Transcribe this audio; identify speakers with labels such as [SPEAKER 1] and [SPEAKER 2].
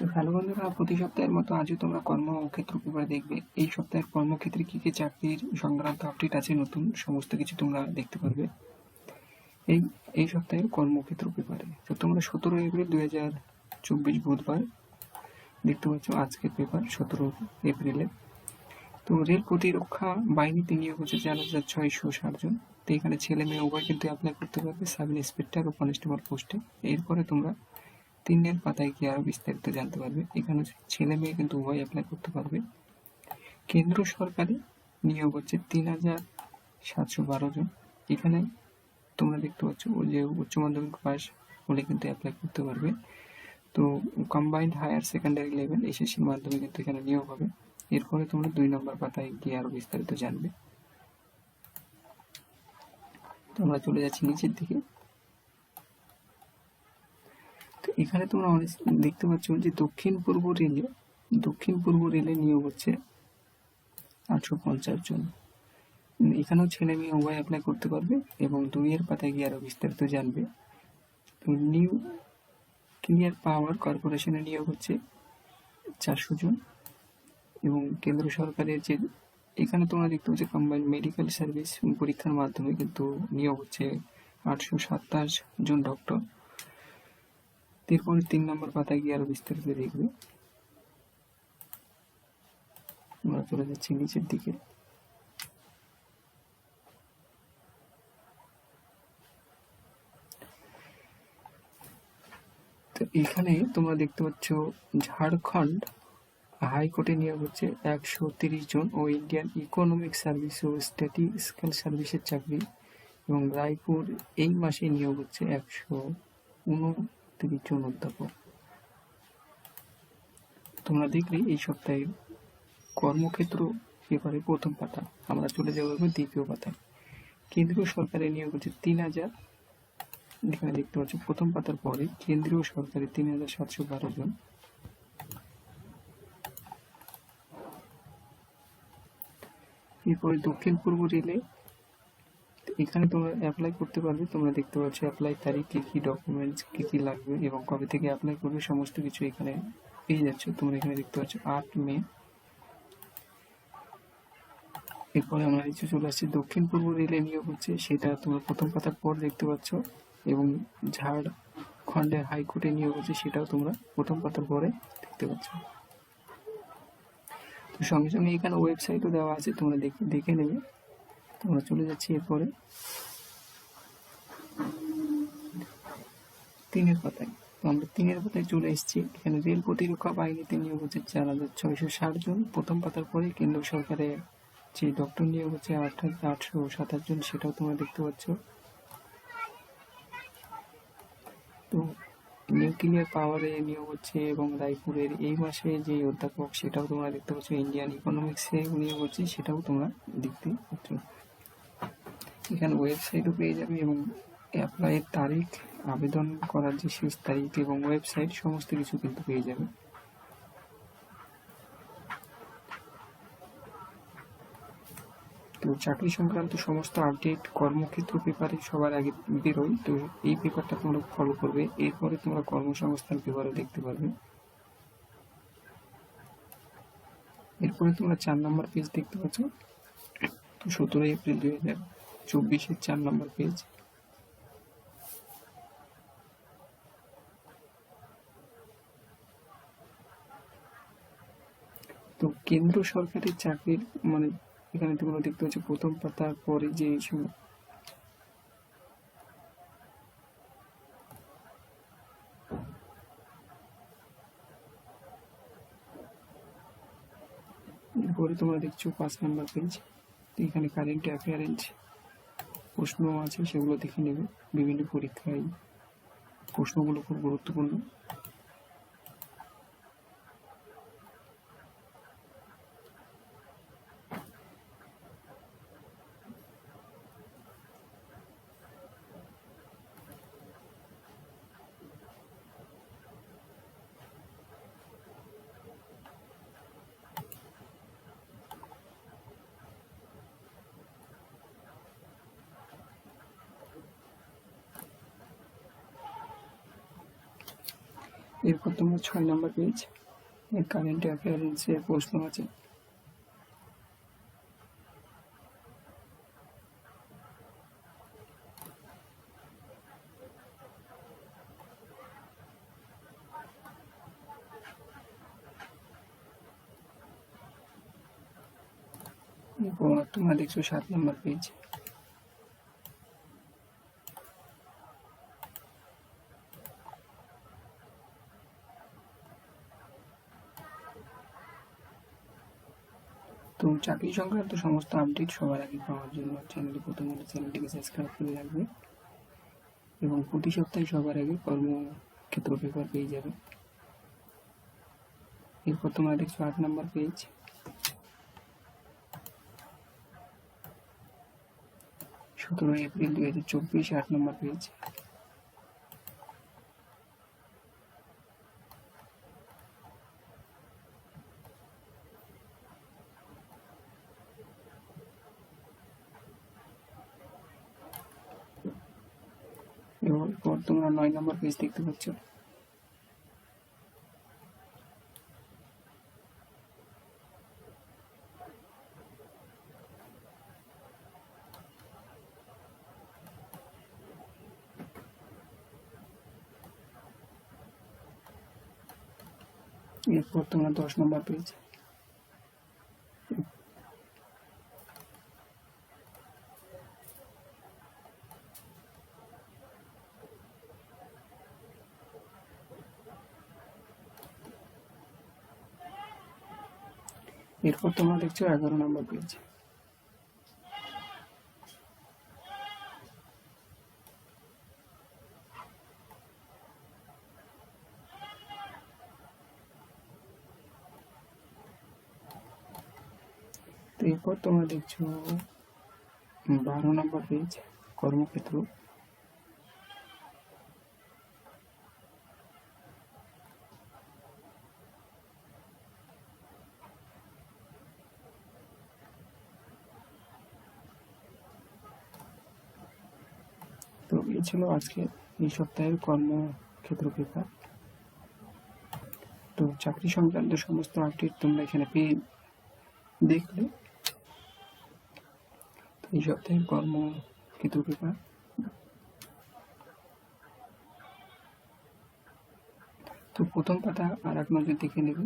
[SPEAKER 1] তো হ্যালো বন্ধুরা প্রতি সপ্তাহের মতো আজও তোমরা কর্মক্ষেত্র পেপার দেখবে। এই সপ্তাহের কর্মক্ষেত্রে কী কী চাকরির সংক্রান্ত আপডেট আছে নতুন, সমস্ত কিছু তোমরা দেখতে পারবে। এই এই সপ্তাহের কর্মক্ষেত্র পেপারে তো তোমরা সতেরো এপ্রিল দুই হাজার চব্বিশ বুধবার দেখতে পাচ্ছ আজকের পেপার সতেরো এপ্রিলে। তো রেল প্রতিরক্ষা বাহিনীতে নিয়োগ হচ্ছে চার হাজার ছয়শো ষাট জন। তো এখানে ছেলে মেয়ে উভয় কিন্তু অ্যাপ্লাই করতে পারবে সাব ইন্সপেক্টর ও কনস্টেবল পোস্টে এরপরে তোমরা তিনের পাতায় গিয়ে আরও বিস্তারিত জানতে পারবে? এখানে ছেলে মেয়ে কিন্তু উভয় অ্যাপ্লাই করতে পারবে। কেন্দ্র সরকারি নিয়োগ হচ্ছে তিন হাজার সাতশো বারো জন। এখানে তোমরা দেখতে পাচ্ছ যে উচ্চ মাধ্যমিক পাস হলে কিন্তু অ্যাপ্লাই করতে পারবে। তো কম্বাইন্ড হায়ার সেকেন্ডারি লেভেল এসএসসির মাধ্যমে কিন্তু এখানে নিয়োগ হবে। এরপরে তোমরা দুই নম্বর পাতায় গিয়ে আরও বিস্তারিত জানবে। তোমরা চলে যাচ্ছি নিচের দিকে তো এখানে তোমরা অনেক দেখতে পাচ্ছ যে দক্ষিণ পূর্ব রেলে, দক্ষিণ পূর্ব রেলে নিয়োগ হচ্ছে আটশো পঞ্চাশ জন। এখানেও ছেলে মেয়ে উভয় অ্যাপ্লাই করতে পারবে এবং দুইয়ের পাতায় গিয়ে আরও বিস্তারিত জানবে। তো নিউ ক্লিয়ার পাওয়ার কর্পোরেশনে নিয়োগ হচ্ছে চারশো জন এবং কেন্দ্র সরকারের যে, এখানে তোমরা দেখতে পাচ্ছ কম্বাইন্ড মেডিকেল সার্ভিস পরীক্ষার মাধ্যমে কিন্তু নিয়োগ হচ্ছে আটশো সাতাশ জন ডক্টর এরপরে তিন নম্বর পাতায় গিয়ে আরও বিস্তারিত দেখবে। আমরা চলে যাচ্ছি নিচের দিকে। তো এখানে তোমরা দেখতে পাচ্ছ, ঝাড়খণ্ড হাইকোর্টে নিয়োগ হচ্ছে একশো তিরিশ জন ও ইন্ডিয়ান ইকোনমিক সার্ভিস ও স্ট্যাটিস্টিক্যাল সার্ভিসের চাকরি এবং রায়পুর এই মাসে নিয়োগ হচ্ছে একশো উনত্রিশ জন অধ্যাপক তোমরা দেখলে এই সপ্তাহে কর্মক্ষেত্র পেপারে প্রথম পাতা, আমরা চলে যাব এবার দ্বিতীয় পাতায়। কেন্দ্রীয় সরকারের নিয়োগ হচ্ছে তিন হাজার, এখানে দেখতে পাচ্ছ প্রথম পাতার পরে কেন্দ্রীয় সরকারের তিন হাজার সাতশো বারো জন। এরপরে দক্ষিণ পূর্ব রেলে এখানে তোমরা অ্যাপ্লাই করতে পারবে। তোমরা দেখতে পাচ্ছ অ্যাপ্লাই তারিখ, কী কী ডকুমেন্টস কী কী লাগবে এবং কবে থেকে অ্যাপ্লাই করবে, সমস্ত কিছু এখানে পেয়ে যাচ্ছ। তোমরা এখানে দেখতে পাচ্ছ আট মে। এরপরে আমরা নিচে চলে আসছি। দক্ষিণ পূর্ব রেলে নিয়োগ হচ্ছে, সেটা তোমরা প্রথম পাতার পর দেখতে পাচ্ছ এবং ঝাড়খণ্ডের হাইকোর্টে নিয়োগ হচ্ছে, সেটাও তোমরা প্রথম পাতার পরে দেখতে পাচ্ছ। তো সঙ্গে সঙ্গে এখানে ওয়েবসাইটও দেওয়া আছে, তোমরা দেখে দেখে নেবে। তোমরা চলে যাচ্ছি এরপরে। তিনের পাতায়। তো আমরা তিনের পাতায় চলে এসেছি। এখানে রেল প্রতিরক্ষা বাহিনীতে নিয়োগ হচ্ছে চার হাজার ছয়শো ষাট জন। প্রথম পাতার পরে কেন্দ্র সরকারে যে ডক্টর নিয়োগ হচ্ছে আট হাজার আটশো সাতাশ জন, সেটাও তোমরা দেখতে পাচ্ছ। তো নিউক্লিয়ার পাওয়ারে নিয়োগ হচ্ছে এবং রায়পুরের এই মাসে যে অধ্যাপক, সেটাও তোমরা দেখতে পাচ্ছ। ইন্ডিয়ান ইকোনমিক্সে নিয়োগ হচ্ছে, সেটাও তোমরা দেখতে পাচ্ছ। এখানে ওয়েবসাইটও পেয়ে যাবে এবং অ্যাপ্লাইয়ের তারিখ, আবেদন করার যে শেষ তারিখ এবং ওয়েবসাইট সমস্ত কিছু কিন্তু পেয়ে যাবে। তো চাকরি সংক্রান্ত সমস্ত আপডেট কর্মক্ষেত্র পেপারে সবার আগে বেরোয়, তো এই পেপারটা তোমরা ফলো করবে, এরপরে তোমরা কর্মসংস্থান পেপারে দেখতে পারবে। এরপরে তোমরা চার নম্বর পেজ দেখতে পাচ্ছ, তো সতেরোই এপ্রিল দুই হাজার চব্বিশের চার নম্বর পেজ তো কেন্দ্র সরকারের চাকরির মানে এখানে তোমরা দেখতে পাচ্ছ প্রথম পাতার পরে যে সময় এরপরে তোমরা দেখছ পাঁচ নাম্বার পেজ এখানে কারেন্ট অ্যাফেয়ারেন্স প্রশ্ন আছে সেগুলো দেখে নেবে। বিভিন্ন পরীক্ষায় প্রশ্নগুলো খুব গুরুত্বপূর্ণ। এরপর তোমার ছয় নম্বর পেজ এর কারেন্ট অ্যাফেয়ারেন্সের প্রশ্ন আছে। তোমরা দেখছ সাত নম্বর পেজ তো চাকরি সংক্রান্ত সমস্ত আপডেট সবার আগে পাওয়ার জন্য চ্যানেলটি প্রথম হলে চ্যানেলটিকে সাবস্ক্রাইব করে রাখবে এবং প্রতি সপ্তাহে সবার আগে কর্মক্ষেত্র পেপার পেয়ে যাবে। এরপর তোমরা দেখছ আট নম্বর পেজ সতেরো এপ্রিল দু হাজার চব্বিশ আট নম্বর পেজ এরপর তোমরা নয় নম্বর পেজ দেখতে পাচ্ছ? এরপর তোমরা দশ নম্বর পেজ এরপর তোমরা দেখছ এগারো নম্বর পেজ এরপর তোমরা দেখছ বারো নম্বর পেজ কর্মক্ষেত্র। তো ছিল আজকে এই সপ্তাহের কর্মক্ষেত্র পেপার। তো চাকরি সংক্রান্ত সমস্ত আপডেট তোমরা এখানে পেয়ে দেখলে। এই সপ্তাহের কর্মক্ষেত্র পেপার। তো প্রথম পাতা আর এক নজর দেখে নেবে।